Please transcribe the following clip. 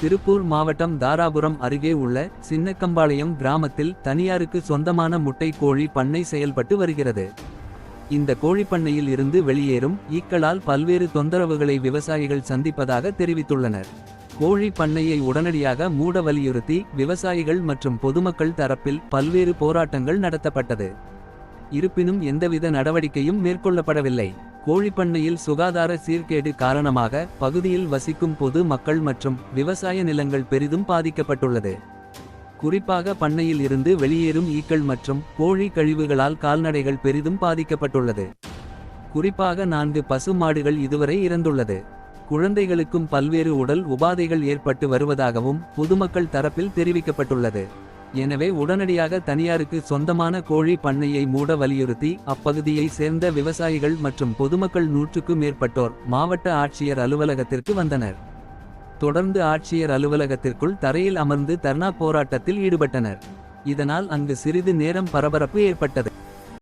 திருப்பூர் மாவட்டம் தாராபுரம் அருகே உள்ள சின்னக்கம்பாளையம் கிராமத்தில் தனியாருக்கு சொந்தமான முட்டை கோழி பண்ணை செயல்பட்டு வருகிறது. இந்த கோழிப்பண்ணையில் இருந்து வெளியேறும் ஈக்களால் பல்வேறு தொந்தரவுகளை விவசாயிகள் சந்திப்பதாக தெரிவித்துள்ளனர். கோழி பண்ணையை உடனடியாக மூட வலியுறுத்தி விவசாயிகள் மற்றும் பொதுமக்கள் தரப்பில் பல்வேறு போராட்டங்கள் நடத்தப்பட்டது. இருப்பினும் எந்தவித நடவடிக்கையும் மேற்கொள்ளப்படவில்லை. கோழிப்பண்ணையில் சுகாதார சீர்கேடு காரணமாக பகுதியில் வசிக்கும் பொது மக்கள் மற்றும் விவசாய நிலங்கள் பெரிதும் பாதிக்கப்பட்டுள்ளது. குறிப்பாக பண்ணையில் இருந்து வெளியேறும் ஈக்கள் மற்றும் கோழி கழிவுகளால் கால்நடைகள் பெரிதும் பாதிக்கப்பட்டுள்ளது. குறிப்பாக நான்கு பசு மாடுகள் இதுவரை இறந்துள்ளது. குழந்தைகளுக்கும் பல்வேறு உடல் உபாதைகள் ஏற்பட்டு வருவதாகவும் பொதுமக்கள் தரப்பில் தெரிவிக்கப்பட்டுள்ளது. எனவே உடனடியாக தனியாருக்கு சொந்தமான கோழி பண்ணையை மூட வலியுறுத்தி அப்பகுதியை சேர்ந்த விவசாயிகள் மற்றும் பொதுமக்கள் நூற்றுக்கு மேற்பட்டோர் மாவட்ட ஆட்சியர் அலுவலகத்திற்கு வந்தனர். தொடர்ந்து ஆட்சியர் அலுவலகத்திற்குள் தரையில் அமர்ந்து தர்ணா போராட்டத்தில் ஈடுபட்டனர். இதனால் அங்கு சிறிது நேரம் பரபரப்பு ஏற்பட்டது.